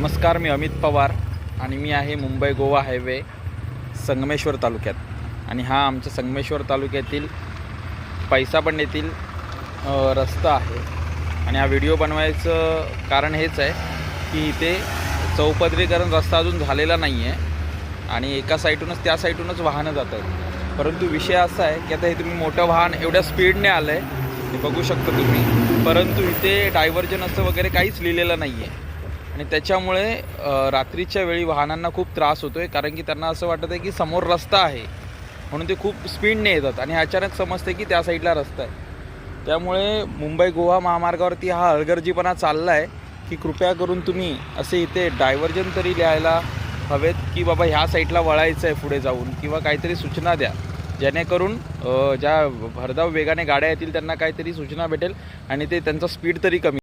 नमस्कार मी अमित पवार आणि मी आहे मुंबई गोवा हायवे संगमेश्वर तालुक्यात. आणि हा आमच्या संगमेश्वर तालुक्यातील पैसापंड येथील रस्ता आहे. आणि हा व्हिडिओ बनवायचं कारण हेच आहे की इथे चौपदरीकरण रस्ता अजून झालेला नाही आहे आणि एका साईडूनच त्या साईडूनच वाहनं जात आहेत परंतु विषय असा आहे की आता हे तुम्ही मोठं वाहन एवढ्या स्पीडने आलं आहे हे बघू शकता तुम्ही. परंतु इथे डायव्हर्जन असं वगैरे काहीच लिहिलेलं नाही आहे आणि त्याच्यामुळे रात्रीच्या वेळी वाहनांना खूप त्रास होतो आहे कारण की त्यांना असं वाटत आहे की समोर रस्ता आहे म्हणून ते खूप स्पीडने येतात आणि अचानक समजते की त्या साईडला रस्ता आहे. त्यामुळे मुंबई गोवा महामार्गावरती हा हलगर्जीपणा चालला आहे की कृपया करून तुम्ही असे इथे डायव्हर्जन तरी लिहायला हवेत की बाबा ह्या साईडला वळायचं आहे पुढे जाऊन किंवा काहीतरी सूचना द्या जेणेकरून ज्या भरधाव वेगाने गाड्या येतील त्यांना काहीतरी सूचना भेटेल आणि ते त्यांचा स्पीड तरी कमी